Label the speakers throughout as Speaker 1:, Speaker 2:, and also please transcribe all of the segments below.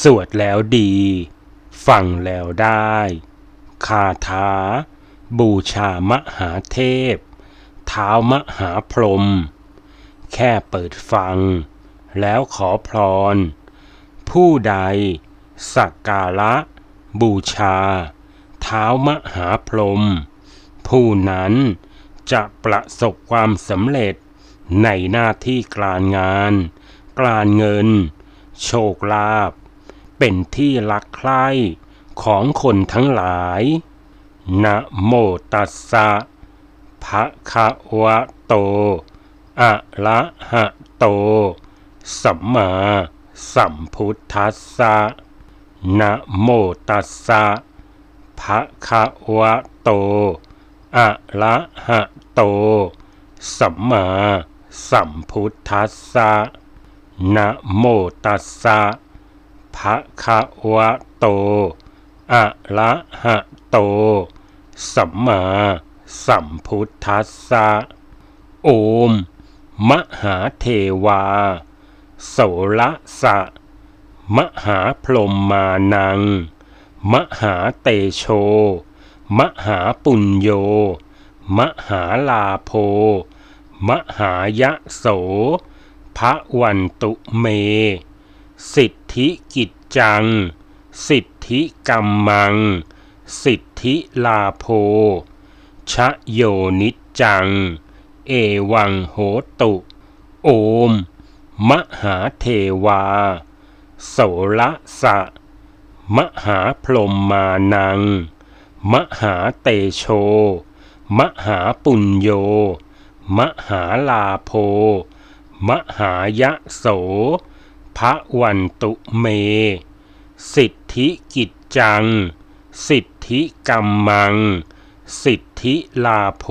Speaker 1: สวดแล้วดี ฟังแล้วได้ คาถา บูชามหาเทพ เท้ามหาพรหมแค่เปิดฟัง แล้วขอพร ผู้ใด สักการะ บูชา เท้ามหาพรหมผู้นั้นจะประสบความสำเร็จในหน้าที่การงาน การเงิน โชคลาภ เป็นที่รักใคร่ของคนทั้งหลาย นะโมตัสสะภะคะวะโต อะระหะโต สัมมาสัมพุทธัสสะนะโมตัสสะภะคะวะโต อะระหะโต สัมมาสัมพุทธัสสะนะโมตัสสะ ภะคะวะโต อะระหะโต สัมมาสัมพุทธัสสะ โอม มหาเทวา โสระสะ มหาพรหมมานัง มหาเตโช มหาปุญโย มหาลาโภมหายะโสพระวันตุเม สิทธิกิจจัง สิทธิกัมมัง สิทธิลาโภชะโยนิจจัง เอวังโหตุ โอม มหาเทวา โสระสะ มหาพรหมมานัง มหาเตโช มหาปุญโย มหาลาโภมหายะโส พระวันตุเม สิทธิกิจจัง สิทธิกัมมัง สิทธิลาโภ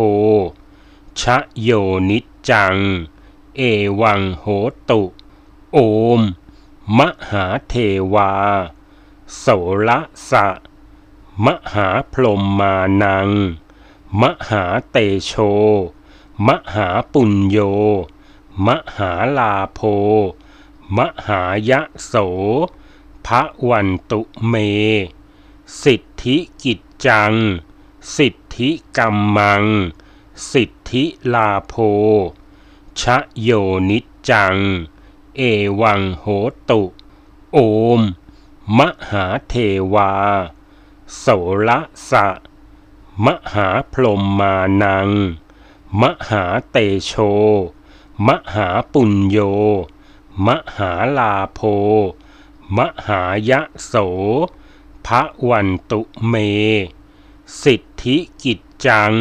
Speaker 1: ชะโยนิจจัง เอวังโหตุ โอม มหาเทวา โสระสะ มหาพรหมมานัง มหาเตโช มหาปุญโย มหาลาโภ มหายะโสพระวันตุเม สิทธิกิจจัง สิทธิกัมมัง สิทธิลาโภชะโยนิจจัง เอวังโหตุ โอม มหาเทวา โสระสะ มหาพรหมมานัง มหาเตโช มหาปุญโย มหาลาโภมหายะโส พระวันตุเม สิทธิกิจจัง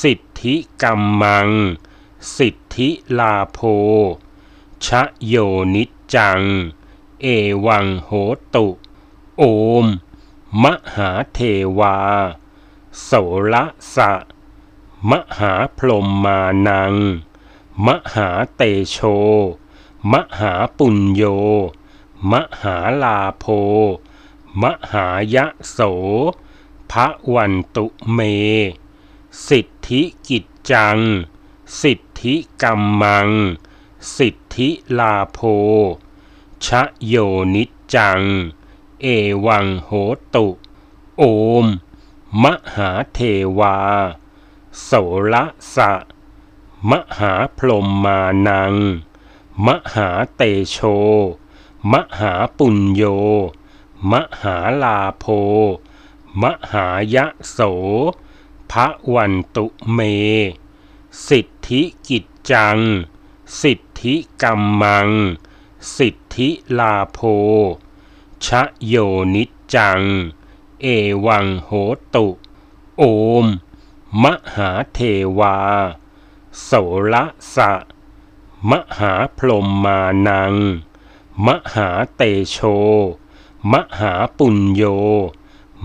Speaker 1: สิทธิกัมมัง สิทธิลาโภชะโยนิจจัง เอวังโหตุ โอม มหาเทวา โสระสะ มหาพรหมมานัง มหาเตโช มหาปุญโย มหาลาโภมหายะโส พระวันตุเม สิทธิกิจจัง สิทธิกัมมัง สิทธิลาโภชะโยนิจจัง เอวังโหตุ โอม มหาเทวา โสระสะ มหาพรหมมานัง มหาเตโช มหาปุญโย มหาลาโภมหายะโส พระวันตุเม สิทธิกิจจัง สิทธิกัมมัง สิทธิลาโภชะโยนิจจัง เอวังโหตุ โอม มหาเทวา โสระสะ มหาพรหมมานัง มหาเตโช มหาปุญโย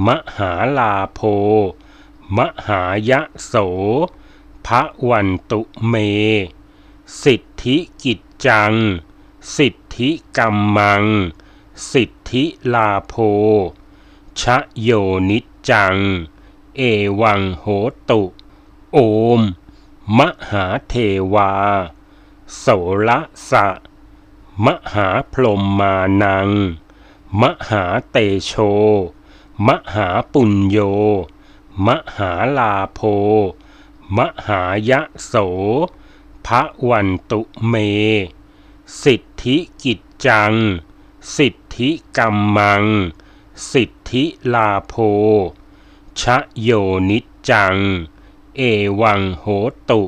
Speaker 1: มหาลาโภมหายะโส พระวันตุเม สิทธิกิจจัง สิทธิกัมมัง สิทธิลาโภชะโยนิจจัง เอวังโหตุ โอม มหาเทวา โสระสะ มหาพรหมมานัง มหาเตโช มหาปุญโย มหาลาโภมหายะโส พระวันตุเม สิทธิกิจจัง สิทธิกัมมัง สิทธิลาโภชะโยนิจจัง เอวังโหตุ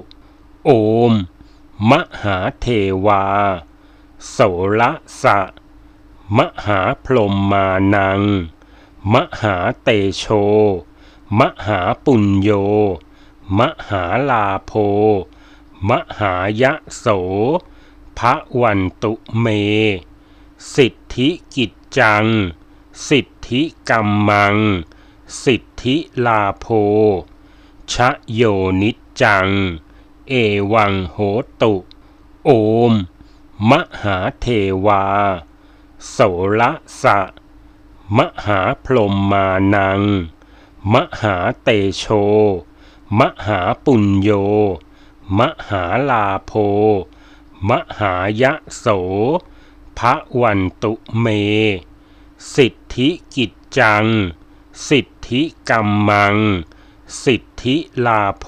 Speaker 1: โอม มหาเทวา โสละสะ มหาพรหมมานัง มหาเตโช มหาปุญโย มหาลาโภมหายะโส พระวันตุเม สิทธิกิจจัง สิทธิกัมมัง สิทธิลาโภชะโยนิจจัง เอวังโหตุ โอม มหาเทวา โสละสะ มหาพรหมมานัง มหาเตโช มหาปุญโย มหาลาโภมหายะโส พระวันตุเม สิทธิกิจจัง สิทธิกัมมัง สิทธิลาโภ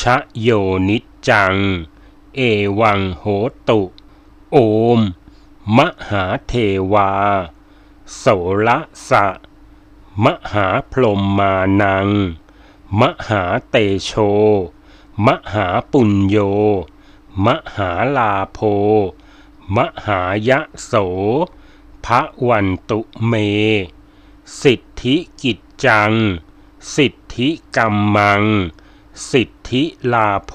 Speaker 1: ชะโยนิจจัง เอวังโหตุ โอม มหาเทวา โสละสะ มหาพรหมมานัง มหาเตโช มหาปุญโย มหาลาโภมหายะโส พระวันตุเม สิทธิกิจจัง สิทธิกัมมัง สิทธิลาโภ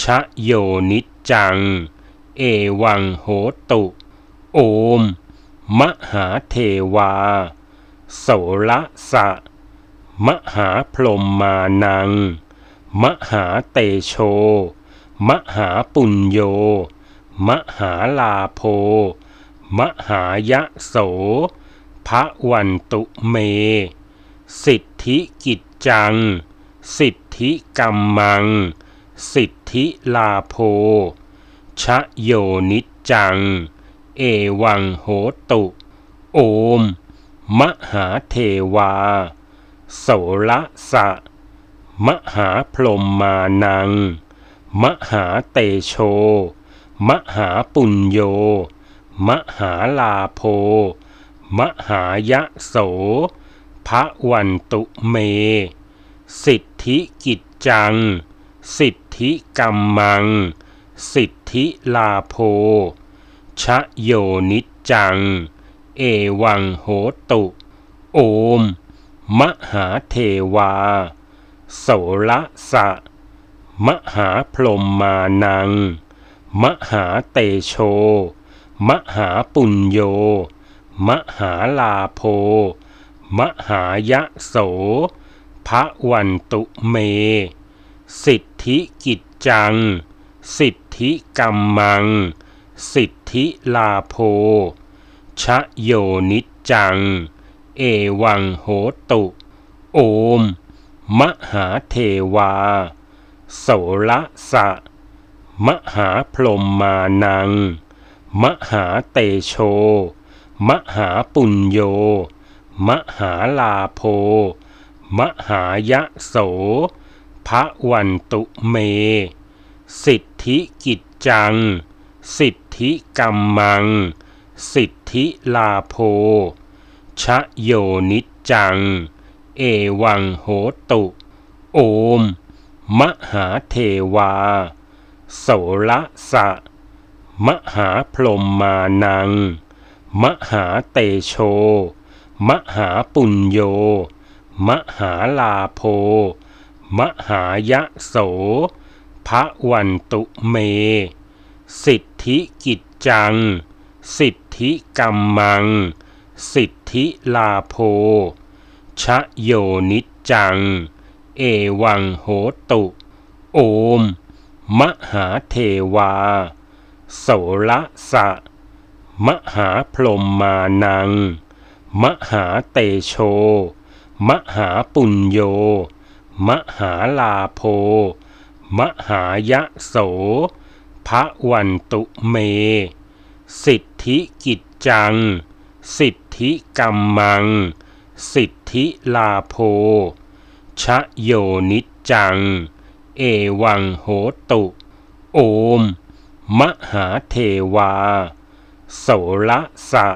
Speaker 1: ชะโยนิจจัง เอวังโหตุ โอม มหาเทวา โสละสะ มหาพรหมมานัง มหาเตโช มหาปุญโย มหาลาโภ มหายะโส พระวันตุเม สิทธิกิจจัง สิทธิกัมมัง สิทธิลาโภชะโยนิจจัง เอวังโหตุ โอม มหาเทวา โสละสะ มหาพรหมมานัง มหาเตโช มหาปุญโย มหาลาโภมหายะโสพระวันตุเม สิทธิกิจจัง สิทธิกัมมัง สิทธิลาโภชะโยนิจจัง เอวังโหตุ โอม มหาเทวา โสละสะ มหาพรหมมานัง มหาเตโช มหาปุญโย มหาลาโภมหายะโส พระวันตุเม สิทธิกิจจัง สิทธิกัมมัง สิทธิลาโภชะโยนิจจัง เอวังโหตุ โอม มหาเทวา โสละสะ มหาพรหมมานัง มหาเตโช มหาปุญโย มหาลาโภ มหายะโสพระวันตุเม สิทธิกิจจัง สิทธิกัมมัง สิทธิลาโภชะโยนิจจัง เอวังโหตุ โอม มหาเทวา โสละสะ มหาพรหมมานัง มหาเตโช มหาปุญโย มหาลาโภมหายะโส พระวันตุเม สิทธิกิจจัง สิทธิกัมมัง สิทธิลาโภชะโยนิจจัง เอวังโหตุ โอม มหาเทวา โสละสะ มหาพรหมมานัง มหาเตโช มหาปุญโย มหาลาโภมหายะโส พระวันตุเม สิทธิกิจจัง สิทธิกัมมัง สิทธิลาโภชะโยนิจจัง เอวังโหตุ โอม มหาเทวา โสละสะ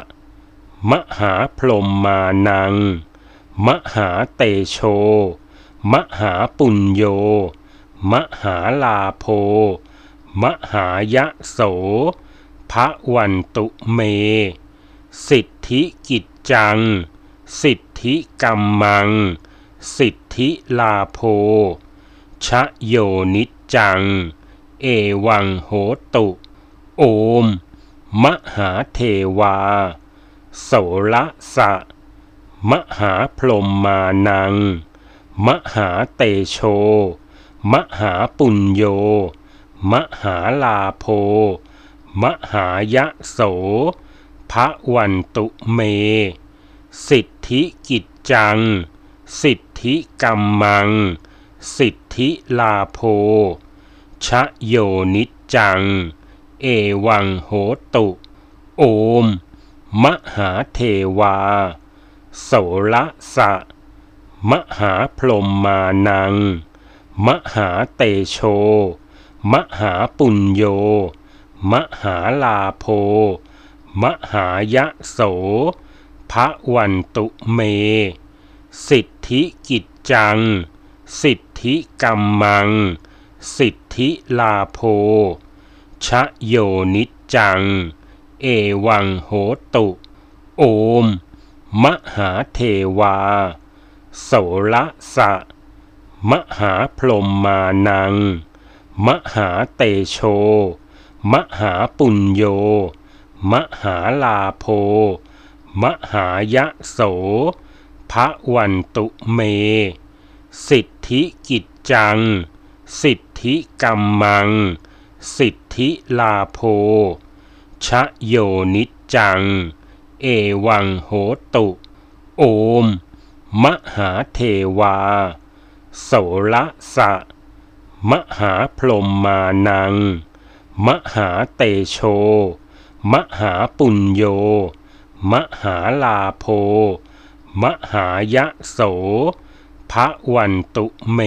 Speaker 1: มหาพรหมมานัง มหาเตโช มหาปุญโย มหาลาโภมหายะโส พระวันตุเม สิทธิกิจจัง สิทธิกัมมัง สิทธิลาโภชะโยนิจจัง เอวังโหตุ โอม มหาเทวา โสละสะ มหาพรหมมานัง มหาเตโช มหาปุญโย มหาลาโภมหายะโส พระวันตุเม สิทธิกิจจัง สิทธิกัมมัง สิทธิลาโภชะโยนิจจัง เอวังโหตุ โอม มหาเทวา โสละสะ มหาพรหมมานัง มหาเตโช มหาปุญโย มหาลาโภมหายะโส พระวันตุเม สิทธิกิจจัง สิทธิกัมมัง สิทธิลาโภชะโยนิจจัง เอวังโหตุ โอม มหาเทวา โสละสะ มหาพรหมมานัง มหาเตโช มหาปุญโย มหาลาโภมหายะโส พระวันตุเม สิทธิกิจจัง สิทธิกัมมัง สิทธิลาโภชะโยนิจจัง เอวังโหตุ โอม มหาเทวา โสละสะ มหาพรหมมานัง มหาเตโช มหาปุญโย มหาลาโภมหายะโส พระวันตุเม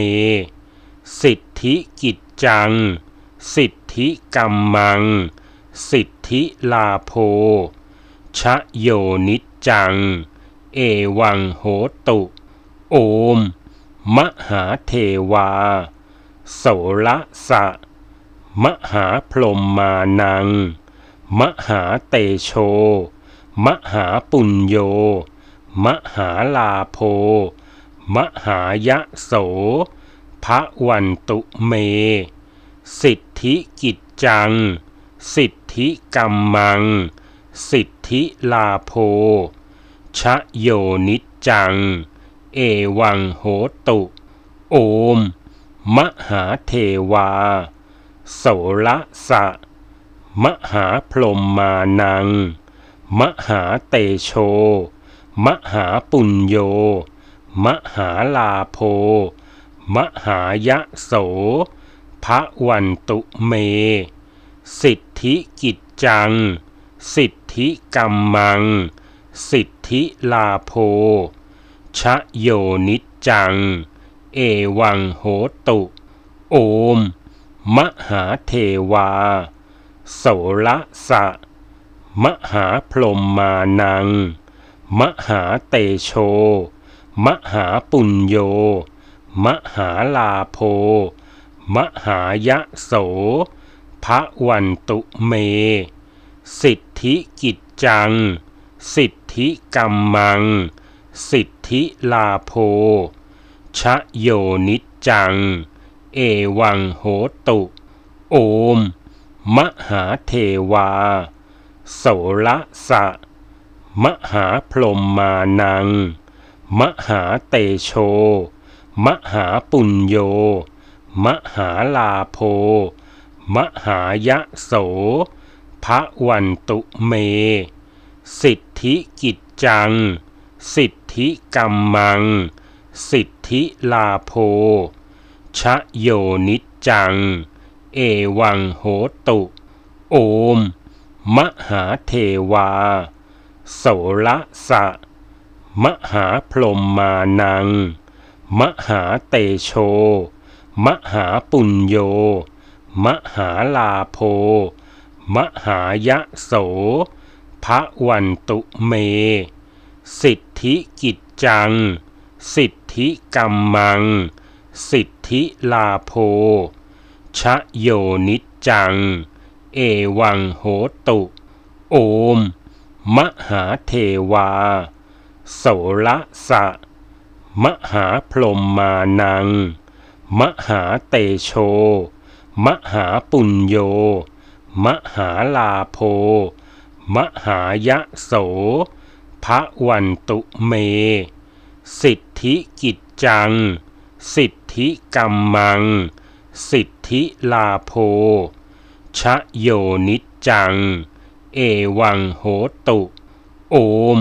Speaker 1: สิทธิกิจจัง สิทธิกัมมัง สิทธิลาโภ ชะโยนิจจัง เอวังโหตุ โอม มหาเทวา โสละสะ มหาพรหมมานัง มหาเตโช มหาปุญโย มหาลาโภมหายะโส พระวันตุเม สิทธิกิจจัง สิทธิกัมมัง สิทธิลาโภ ชะโยนิจจัง เอวังโหตุ โอม มหาเทวา โสละสะ มหาพรหมมานัง มหาเตโช มหาปุญโย มหาลาโภ มหายะโส พระวันตุเม สิทธิกิจจัง สิทธิกัมมัง สิทธิลาโภชะโยนิจจัง เอวังโหตุ โอม มหาเทวา โสละสะ มหาพรหมมานัง มหาเตโช มหาปุญโย มหาลาโภมหายะโสพระวันตุเม สิทธิกิจจัง สิทธิกัมมัง สิทธิลาโภชะโยนิจจัง เอวังโหตุ โอม มหาเทวา โสละสะ มหาพรหมมานัง มหาเตโช มหาปุญโย มหาลาโภมหายะโส พระวันตุเม สิทธิกิจจัง สิทธิกัมมัง สิทธิลาโภชะโยนิจจัง เอวังโหตุ โอม มหาเทวา โสระสะ มหาพรหมมานัง มหาเตโช มหาปุญโย มหาลาโภ มหายะโสพระวันตุเม สิทธิกิจจัง สิทธิกัมมัง สิทธิลาโภชะโยนิจจัง เอวังโหตุ โอม มหาเทวา โสระสะ มหาพรหมมานัง มหาเตโช มหาปุญโย มหาลาโภมหายะโส พระวันตุเม สิทธิกิจจัง สิทธิกัมมัง สิทธิลาโภชะโยนิจจัง เอวังโหตุ โอม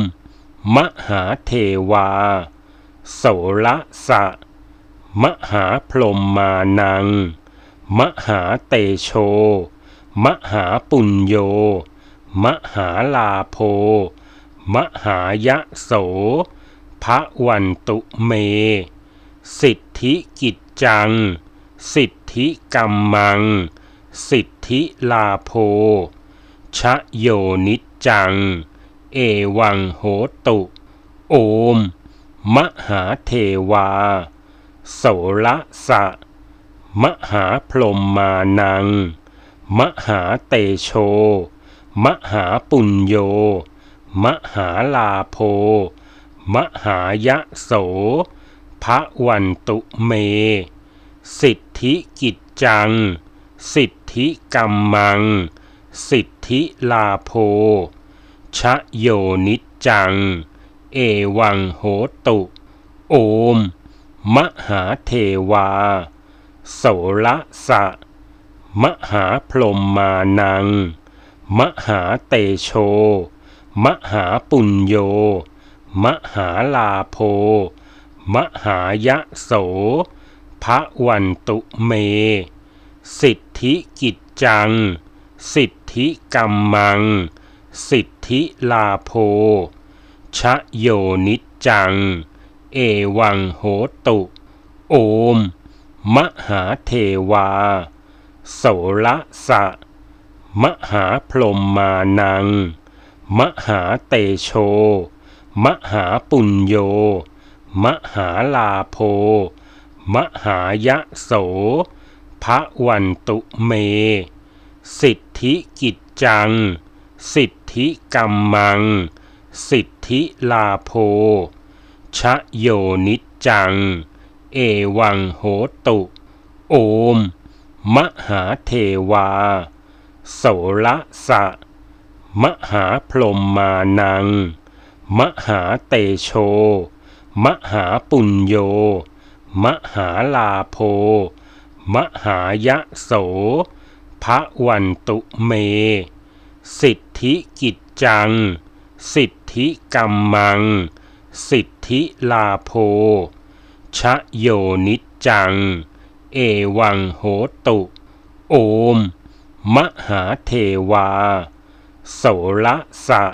Speaker 1: มหาเทวา โสระสะ มหาพรหมมานัง มหาเตโช มหาปุญโย มหาลาโภมหายะโส พระวันตุเม สิทธิกิจจัง สิทธิกัมมัง สิทธิลาโภชะโยนิจจัง เอวังโหตุ โอม มหาเทวา โสระสะ มหาพรหมมานัง มหาเตโช มหาปุญโย มหาลาโภมหายะโส พระวันตุเม สิทธิกิจจัง สิทธิกัมมัง สิทธิลาโภชะโยนิจจัง เอวังโหตุ โอม มหาเทวา โสระสะ มหาพรหมมานัง มหาเตโช มหาปุญโย มหาลาโภมหายะโส พระวันตุเม สิทธิกิจจัง สิทธิกัมมัง สิทธิลาโภชะโยนิจจัง เอวังโหตุ โอม มหาเทวา โสระสะ มหาพรหมมานัง มหาเตโช มหาปุญโย มหาลาโภมหายะโส พระวันตุเม สิทธิกิจจัง สิทธิกัมมัง สิทธิลาโภชะโยนิจจัง เอวังโหตุ โอม มหาเทวา โสระสะ มหาพรหมมานัง มหาเตโช มหาปุญโย มหาลาโภมหายะโส พระวันตุเม สิทธิกิจจัง สิทธิกัมมัง สิทธิลาโภชะโยนิจจัง เอวังโหตุ โอม มหาเทวา โสระสะ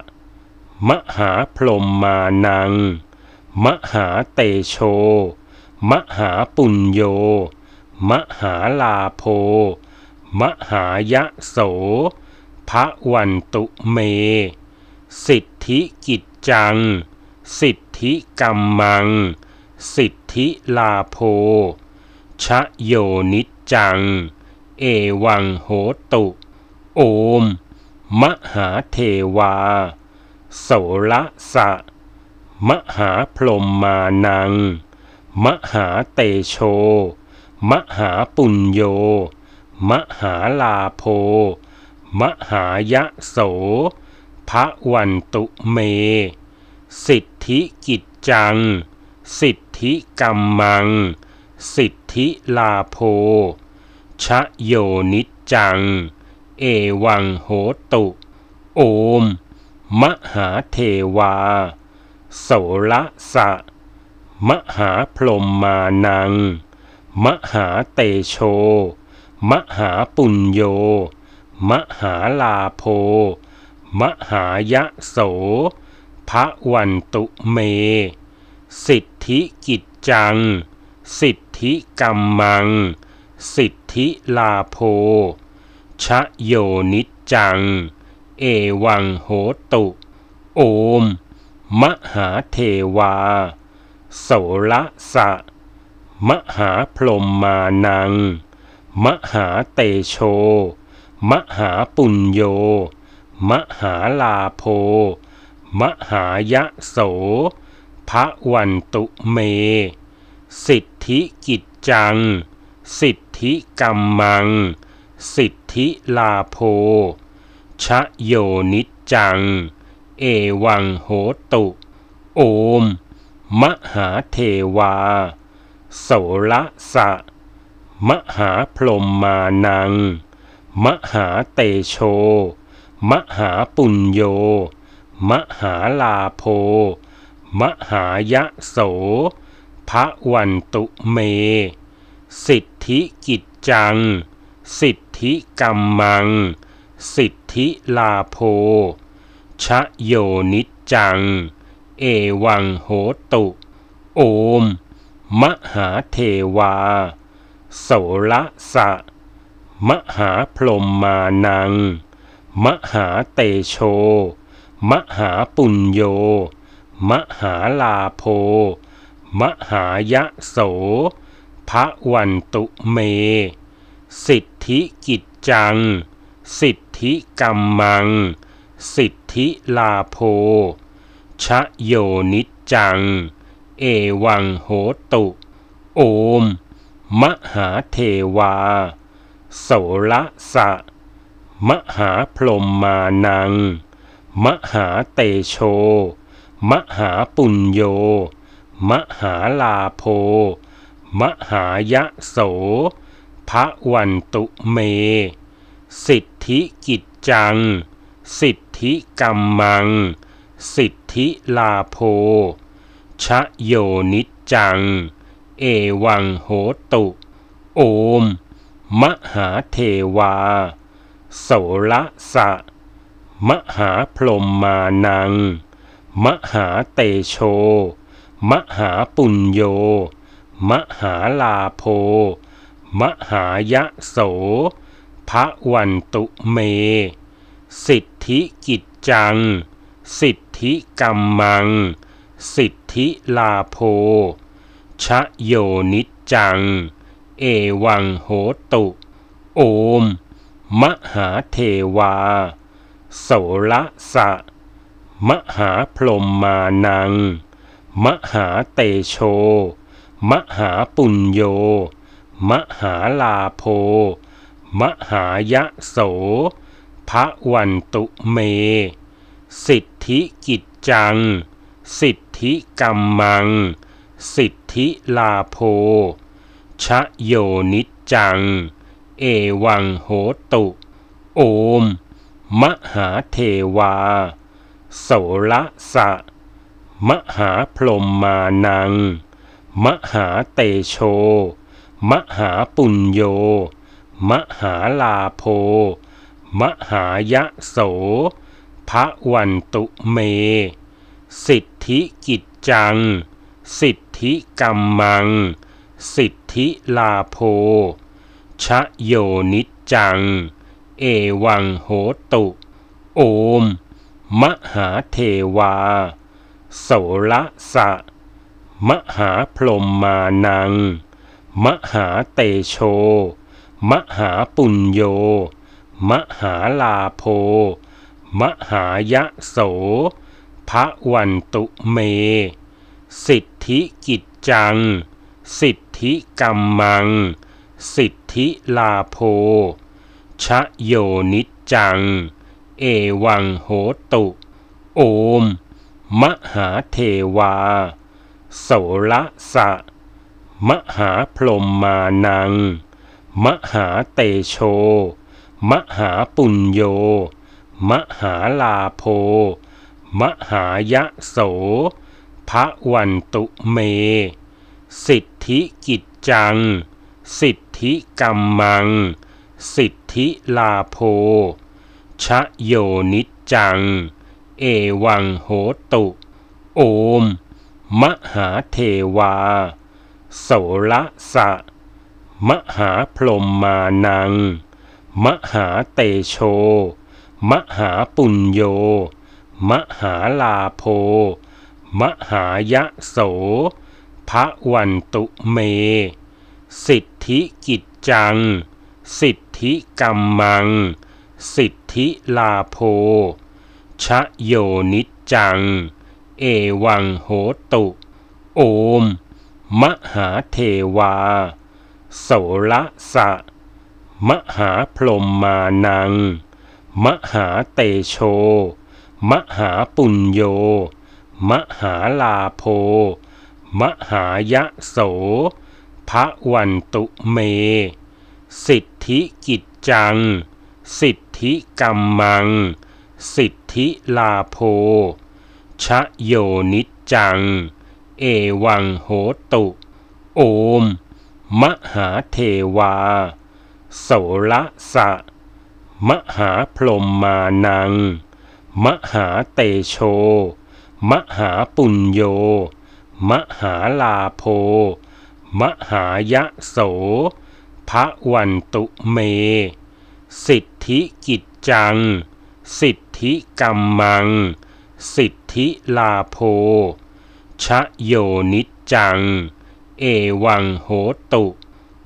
Speaker 1: มหาพรหมมานัง มหาเตโช มหาปุญโย มหาลาโภมหายะโส พระวันตุเม สิทธิกิจจัง สิทธิกัมมัง สิทธิลาโภ ชะโยนิจจัง เอวังโหตุ โอม มหาเทวา โสระสะ มหาพรหมมานัง มหาเตโช มหาปุญโย มหาลาโภมหายะโส พระวันตุเม สิทธิกิจจัง สิทธิกัมมัง สิทธิลาโภ ชะโยนิจจัง เอวังโหตุ โอม มหาเทวา โสระสะ มหาพรหมมานัง มหาเตโช มหาปุญโย มหาลาโภ มหายะโสพพระวันตุเม สิทธิกิจจัง สิทธิกรรมัง สิทธิลาโภชะโยนิจจัง เอวังโหตุ โอม มหาเทวา โสละสะ มหาพรหมมานัง มหาเตโช มหาปุญโย มหาลาโภมหายะโสพระวันตุเม สิท ธิกิจจัง สิทธิกรรมัง สิทธิลาโภชะโยนิจจัง เอวังโหตุ โอม มหาเทวา โสละสะ มหาพรหมมานัง มหาเตโช มหาปุญโย มหาลาโภ มหายะโส พระวันตุเม สิทธิกิจจัง สิทธิกรรมัง สิทธิลาโภชะโยนิจจัง เอวังโหตุ โอม มหาเทวา โสละสะ มหาพรหมมานัง มหาเตโช มหาปุญโย มหาลาโภ มหายะโสพระวันตุเม สิทธิกิจจัง สิทธิกรรมัง สิทธิลาโภชะโยนิจจัง เอวังโหตุ โอม มหาเทวา โสละสะ มหาพรหมมานัง มหาเตโช มหาปุญโย มหาลาโภมหายะโส พระวันตุเม สิทธิกิจจัง สิทธิกรรมัง สิทธิลาโภชะโยนิจจัง เอวังโหตุ โอม มหาเทวา โสละสะ มหาพรหมมานัง มหาเตโช มหาปุญโย มหาลาโภมหายะโส พระวันตุเม สิทธิกิจจัง สิทธิกรรมัง สิทธิลาโภชะโยนิจจัง เอวังโหตุ โอม มหาเทวา โสละสะ มหาพรหมมานัง มหาเตโช มหาปุญโย มหาลาโภมหายะโส พระวันตุเม สิทธิกิจจัง สิทธิกรรมัง สิทธิลาโภชะโยนิจจัง เอวังโหตุ โอม มหาเทวา โสละสะ มหาพรหมมานัง มหาเตโช มหาปุญโย มหาลาโภมหายะโส พระวันตุเม สิทธิกิจจัง สิทธิกรรมัง สิทธิลาโภชะโยนิจจัง เอวังโหตุ โอม มหาเทวา โสละสะ มหาพรหมมานัง มหาเตโช มหาปุญโย มหาลาโภมหายะโส พระวันตุเม สิทธิกิจจัง สิทธิกรรมัง สิทธิลาโภชะโยนิจจัง เอวังโหตุ โอม มหาเทวา โสละสะ มหาพรหมมานัง มหาเตโช มหาปุญโย มหาลาโภมหายะโส พระวันตุเม สิทธิกิจจัง สิทธิกรรมัง สิทธิลาโภชะโยนิจจัง เอวังโหตุ โอม มหาเทวา โสละสะ มหาพรหมมานัง มหาเตโช มหาปุญโย มหาลาโภมหายะโส พระวันตุเม สิทธิกิจจัง สิทธิกัมมัง สิทธิลาโภ ชะโยนิจจัง เอวังโหตุ โอม มหาเทวา โสละสะ มหาพรหมมานัง มหาเตโช มหาปุญโย มหาลาโภมหายะโส พระวันตุเม สิทธิกิจจัง สิทธิกัมมัง สิทธิลาโภ ชะโยนิจจัง เอวังโหตุ โอม มหาเทวา โสละสะ มหาพรหมมานัง มหาเตโช มหาปุญโย มหาลาโภ มหายะโส พระวันตุเม สิทธิกิจจัง สิทธิกัมมัง สิทธิลาโภชะโยนิจจัง เอวังโหตุ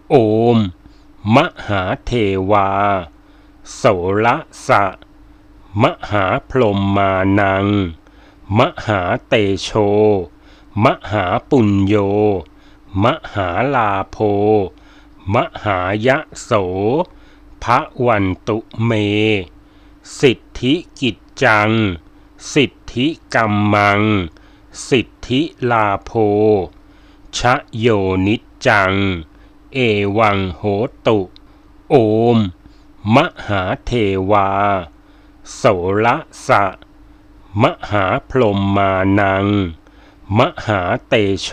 Speaker 1: โอม มหาเทวา โสละสะ มหาพรหมมานัง มหาเตโช มหาปุญโย มหาลาโภมหายะโสพระวันตุเม สิทธิกิจจัง สิทธิกัมมัง สิทธิลาโภชะโยนิจจัง เอวังโหตุ โอม มหาเทวา โสละสะ มหาพรหมมานัง มหาเตโช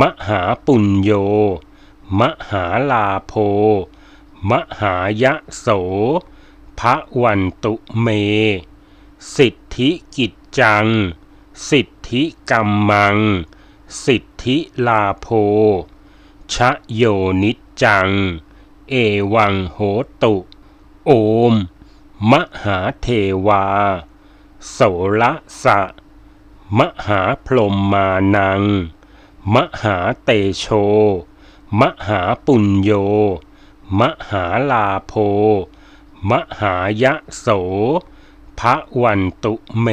Speaker 1: มหาปุญโย มหาลาโภ มหายะโส พระวันตุเม สิทธิกิจจัง สิทธิกัมมัง สิทธิลาโภชะโยนิจจัง เอวังโหตุ โอม มหาเทวา โสละสะ มหาพรหมมานัง มหาเตโช มหาปุญโย มหาลาโภ มหายะโสพระวันตุเม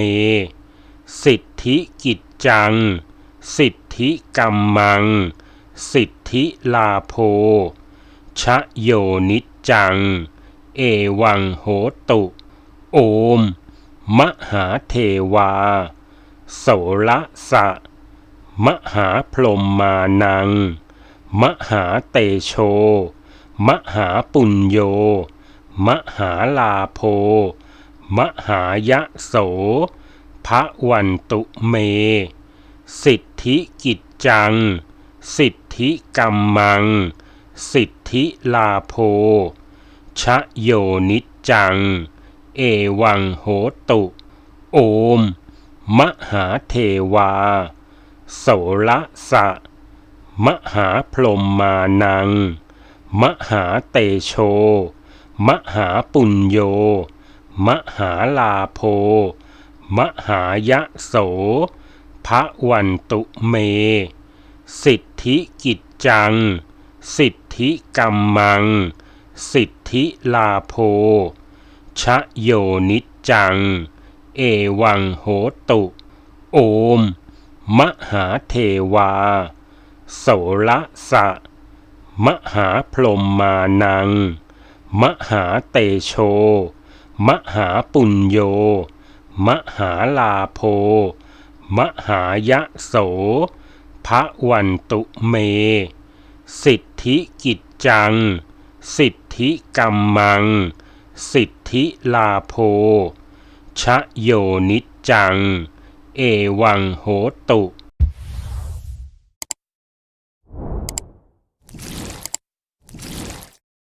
Speaker 1: สิทธิกิจจัง สิทธิกัมมัง สิทธิลาโภชะโยนิจจัง เอวังโหตุ โอม มหาเทวา โสละสะ มหาพรหมมานัง มหาเตโช มหาปุญโย มหาลาโภมหายะโส พระวันตุเม สิทธิกิจจัง สิทธิกัมมัง สิทธิลาโภชะโยนิจจัง เอวังโหตุ โอม มหาเทวา โสละสะ มหาพรหมมานัง มหาเตโช มหาปุญโย มหาลาโภมหายะโส พระวันตุเม สิทธิกิจจัง สิทธิกัมมัง สิทธิลาโภชะโยนิจจัง เอวังโหตุ โอม มหาเทวา โสละสะ มหาพรหมมานัง มหาเตโช มหาปุญโย มหาลาโภมหายะโส พระวันตุเม สิทธิกิจจัง สิทธิกัมมัง สิทธิลาโภชะโยนิจจัง เอวังโหตุ